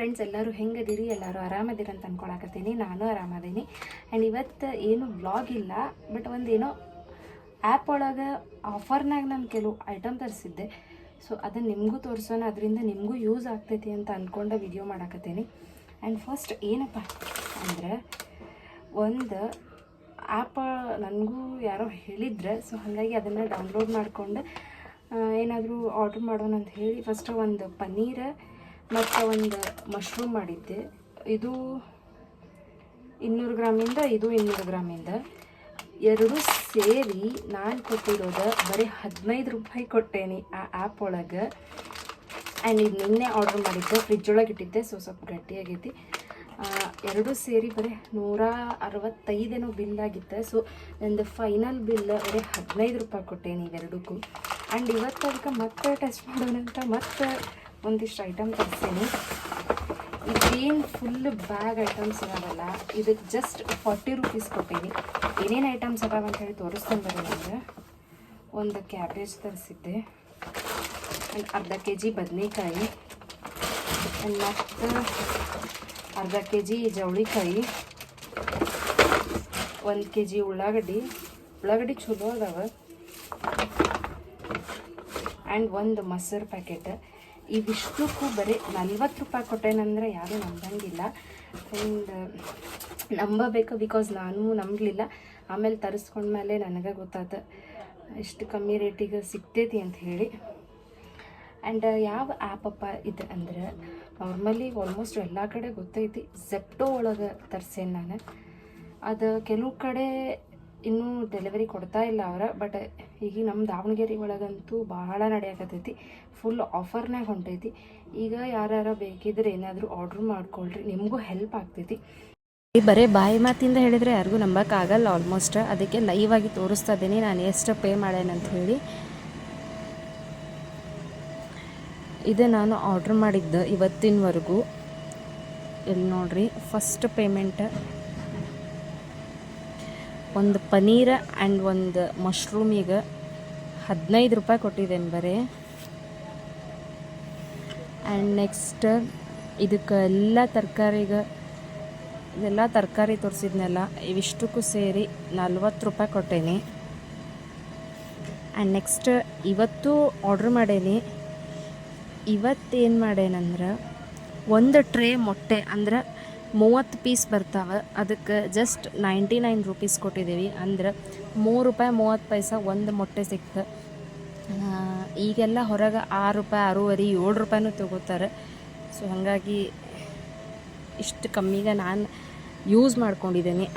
Friends ಎಲ್ಲರೂ ಹೆಂಗದಿರಿ, ಎಲ್ಲರೂ ಆರಾಮದಿರಿ ಅಂತ ಅಂದ್ಕೊಳಕತ್ತೀನಿ ನಾನು ಆರಾಮದೀನಿ. ಆ್ಯಂಡ್ ಇವತ್ತು ಏನು ಬ್ಲಾಗ್ ಇಲ್ಲ ಬಟ್ ಒಂದು ಏನೋ ಆ್ಯಪ್ ಒಳಗೆ ಆಫರ್ನಾಗ ನಾನು ಕೆಲವು ಐಟಮ್ ತರಿಸಿದ್ದೆ. ಸೊ ಅದನ್ನು ನಿಮಗೂ ತೋರಿಸೋಣ. ಅದರಿಂದ ನಿಮಗೂ ಯೂಸ್ ಆಗ್ತೈತಿ ಅಂತ ಅಂದ್ಕೊಂಡು ವಿಡಿಯೋ ಮಾಡಾಕತ್ತೀನಿ. ಆ್ಯಂಡ್ ಫಸ್ಟ್ ಏನಪ್ಪ ಅಂದರೆ, ಒಂದು ಆ್ಯಪ್ ನನಗೂ ಯಾರೋ ಹೇಳಿದ್ರೆ. ಸೊ ಹಾಗಾಗಿ ಅದನ್ನು ಡೌನ್ಲೋಡ್ ಮಾಡಿಕೊಂಡು ಏನಾದರೂ ಆರ್ಡ್ರ್ ಮಾಡೋಣ ಅಂತ ಹೇಳಿ ಫಸ್ಟ್ ಒಂದು ಪನ್ನೀರ್ ಮತ್ತು ಒಂದು ಮಶ್ರೂಮ್ ಮಾಡಿದ್ದೆ. ಇದು ಇನ್ನೂರು ಗ್ರಾಮಿಂದ ಇದು ಇನ್ನೂರು ಗ್ರಾಮಿಂದ. ಎರಡು ಸೇರಿ ನಾನು ಕೊಟ್ಟಿರೋದು ಬರೀ ಹದಿನೈದು ರೂಪಾಯಿ ಕೊಟ್ಟೇನಿ ಆ ಆ್ಯಪ್ ಒಳಗೆ. ಆ್ಯಂಡ್ ಇದು ನಿನ್ನೆ ಆರ್ಡರ್ ಮಾಡಿದ್ದೆ ಫ್ರಿಜ್ ಒಳಗೆ ಇಟ್ಟಿದ್ದೆ ಸೊ ಸ್ವಲ್ಪ ಗಟ್ಟಿಯಾಗೈತಿ. ಎರಡೂ ಸೇರಿ ಬರೀ ನೂರ ಅರವತ್ತೈದೇನೋ ಬಿಲ್ ಆಗಿತ್ತು. ಸೊ ನಂದು ಫೈನಲ್ ಬಿಲ್ ಬರೀ ಹದಿನೈದು ರೂಪಾಯಿ ಕೊಟ್ಟೇನಿ ಇವೆರಡಕ್ಕೂ. ಆ್ಯಂಡ್ ಇವತ್ತು ಅದಕ್ಕೆ ಮತ್ತೆ ಟೆಸ್ಟ್ ಮಾಡೋಣ ಅಂತ ಮತ್ತೆ ಒಂದಿಷ್ಟು ಐಟಮ್ ತರಿಸ್ತೀನಿ. ಇದೇನು ಫುಲ್ ಬ್ಯಾಗ್ ಐಟಮ್ಸ್ ಇರೋದಲ್ಲ ಇದಕ್ಕೆ ಜಸ್ಟ್ ಫಾರ್ಟಿ ರುಪೀಸ್ ಕೊಟ್ಟೀನಿ. ಏನೇನು ಐಟಮ್ಸ್ ಅದಾವ ಅಂತ ಹೇಳಿ ತೋರಿಸ್ಕೊಂಡು ನನಗೆ ಒಂದು ಕ್ಯಾಬೇಜ್ ತರಿಸಿದ್ದೆ. ಅರ್ಧ ಕೆ ಜಿ ಬದನೆಕಾಯಿ ಮತ್ತು ಅರ್ಧ ಕೆ ಜಿ ಜವಳಿಕಾಯಿ. ಒಂದು ಕೆ ಜಿ ಉಳ್ಳಾಗಡ್ಡಿ. ಉಳ್ಳಾಗಡ್ಡಿ ಚಲೋ ಅದಾವ. ಆ್ಯಂಡ್ ಒಂದು ಮೊಸರು ಪ್ಯಾಕೆಟ್ ಇವಿಷ್ಟಕ್ಕೂ ಬರೀ ನಲ್ವತ್ತು ರೂಪಾಯಿ ಕೊಟ್ಟೇನಂದರೆ ಯಾರೂ ನಂಬಂಗಿಲ್ಲ. ಆ್ಯಂಡ್ ನಂಬಬೇಕು ಬಿಕಾಸ್ ನಾನು ನಂಬಲಿಲ್ಲ. ಆಮೇಲೆ ತರಿಸ್ಕೊಂಡ್ಮೇಲೆ ನನಗೆ ಗೊತ್ತಾತ, ಇಷ್ಟು ಕಮ್ಮಿ ರೇಟಿಗೆ ಸಿಗ್ತೈತಿ ಅಂತ ಹೇಳಿ. ಆ್ಯಂಡ್ ಯಾವ ಆ್ಯಪಪ್ಪ ಇದು ಅಂದ್ರೆ ನಾರ್ಮಲಿ ಆಲ್ಮೋಸ್ಟ್ ಎಲ್ಲ ಕಡೆ ಗೊತ್ತೈತಿ. ಜೆಪ್ಟೋ ಒಳಗೆ ತರಿಸೇನು ನಾನು. ಅದು ಕೆಲವು ಕಡೆ ಇನ್ನೂ ಡೆಲಿವರಿ ಕೊಡ್ತಾ ಇಲ್ಲ ಅವರ ಬಟ್ ಈಗ ನಮ್ಮ ದಾವಣಗೆರೆ ಒಳಗಂತೂ ಭಾಳ ನಡೆಯಕತ್ತೈತಿ. ಫುಲ್ ಆಫರ್ನಾಗ ಹೊಂಟೈತಿ. ಈಗ ಯಾರ್ಯಾರ ಬೇಕಿದ್ರೆ ಏನಾದರೂ ಆರ್ಡ್ರ್ ಮಾಡ್ಕೊಳ್ರಿ. ನಿಮಗೂ ಹೆಲ್ಪ್ ಆಗ್ತೈತಿ. ಬರೀ ಬಾಯಿ ಮಾತಿಂದ ಹೇಳಿದರೆ ಯಾರಿಗೂ ನಂಬಕ್ಕಾಗಲ್ಲ ಆಲ್ಮೋಸ್ಟ್ ಅದಕ್ಕೆ ಲೈವ್ ಆಗಿ ತೋರಿಸ್ತಾ ಇದ್ದೀನಿ ನಾನು ಎಷ್ಟು ಪೇ ಮಾಡ್ಯಾನಂತ ಹೇಳಿ. ಇದು ನಾನು ಆರ್ಡ್ರ್ ಮಾಡಿದ್ದು ಇವತ್ತಿನವರೆಗೂ. ಇಲ್ಲಿ ನೋಡ್ರಿ ಫಸ್ಟ್ ಪೇಮೆಂಟ್ ಒಂದು ಪನೀರ್ ಆ್ಯಂಡ್ ಒಂದು ಮಶ್ರೂಮಿಗೆ ಹದಿನೈದು ರೂಪಾಯಿ ಕೊಟ್ಟಿದ್ದೇನೆ ಬರೀ. ಆ್ಯಂಡ್ ನೆಕ್ಸ್ಟ್ ಇದಕ್ಕೆ ಎಲ್ಲ ತರಕಾರಿಗೆ, ಇದೆಲ್ಲ ತರಕಾರಿ ತೋರಿಸಿದ್ನೆಲ್ಲ, ಇವಿಷ್ಟಕ್ಕೂ ಸೇರಿ ನಲ್ವತ್ತು ರೂಪಾಯಿ ಕೊಟ್ಟೇನಿ. ಆ್ಯಂಡ್ ನೆಕ್ಸ್ಟ್ ಇವತ್ತು ಆರ್ಡ್ರ್ ಮಾಡೇನಿ. ಇವತ್ತೇನು ಮಾಡೇನಂದ್ರೆ, ಒಂದು ಟ್ರೇ ಮೊಟ್ಟೆ ಅಂದ್ರೆ ಮೂವತ್ತು ಪೀಸ್ ಬರ್ತಾವೆ. ಅದಕ್ಕೆ ಜಸ್ಟ್ ನೈಂಟಿ ನೈನ್ ರುಪೀಸ್ ಕೊಟ್ಟಿದ್ದೀವಿ. ಅಂದ್ರೆ ಮೂರು ರೂಪಾಯಿ ಮೂವತ್ತು ಪೈಸೆ ಒಂದು ಮೊಟ್ಟೆ ಸಿಕ್ತು. ಈಗೆಲ್ಲ ಹೊರಗೆ ಆರು ರೂಪಾಯಿ, ಆರೂವರೆ, ಏಳು ರೂಪಾಯಿನೂ ತಗೋತಾರೆ. ಸೊ ಹಾಗಾಗಿ ಇಷ್ಟು ಕಮ್ಮಿಗೆ ನಾನು ಯೂಸ್ ಮಾಡ್ಕೊಂಡಿದ್ದೀನಿ.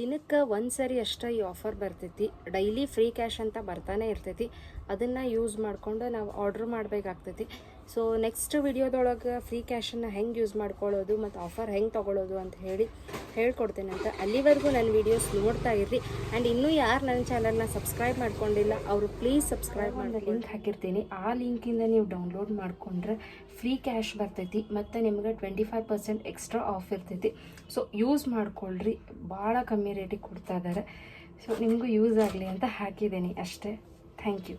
ದಿನಕ್ಕೆ ಒಂದು ಸರಿ ಅಷ್ಟೇ ಈ ಆಫರ್ ಬರ್ತೈತಿ. ಡೈಲಿ ಫ್ರೀ ಕ್ಯಾಶ್ ಅಂತ ಬರ್ತಾನೆ ಇರ್ತೈತಿ. ಅದನ್ನು ಯೂಸ್ ಮಾಡಿಕೊಂಡು ನಾವು ಆರ್ಡ್ರ್ ಮಾಡಬೇಕಾಗ್ತೈತಿ. ಸೊ ನೆಕ್ಸ್ಟ್ ವಿಡಿಯೋದೊಳಗೆ ಫ್ರೀ ಕ್ಯಾಶನ್ನು ಹೆಂಗೆ ಯೂಸ್ ಮಾಡ್ಕೊಳ್ಳೋದು ಮತ್ತು ಆಫರ್ ಹೆಂಗೆ ತೊಗೊಳ್ಳೋದು ಅಂತ ಹೇಳಿ ಹೇಳ್ಕೊಡ್ತೇನೆ ಅಂತ ಅಲ್ಲಿವರೆಗೂ ನನ್ನ ವೀಡಿಯೋಸ್ ನೋಡ್ತಾ ಇರ್ರಿ. ಆ್ಯಂಡ್ ಇನ್ನೂ ಯಾರು ನನ್ನ ಚಾನಲ್ನ ಸಬ್ಸ್ಕ್ರೈಬ್ ಮಾಡ್ಕೊಂಡಿಲ್ಲ ಅವರು ಪ್ಲೀಸ್ ಸಬ್ಸ್ಕ್ರೈಬ್ ಮಾಡಿ ಲಿಂಕ್ ಹಾಕಿರ್ತೀನಿ. ಆ ಲಿಂಕಿಂದ ನೀವು ಡೌನ್ಲೋಡ್ ಮಾಡಿಕೊಂಡ್ರೆ ಫ್ರೀ ಕ್ಯಾಶ್ ಬರ್ತೈತಿ ಮತ್ತು ನಿಮ್ಗೆ twenty five percent extra off ಇರ್ತೈತಿ. ಸೊ ಯೂಸ್ ಮಾಡ್ಕೊಳ್ರಿ. ಭಾಳ ಕಮ್ಮಿ ರೇಟಿಗೆ ಕೊಡ್ತಾ ಇದ್ದಾರೆ ಸೊ ನಿಮಗೂ ಯೂಸ್ ಆಗಲಿ ಅಂತ ಹಾಕಿದ್ದೀನಿ ಅಷ್ಟೇ. Thank you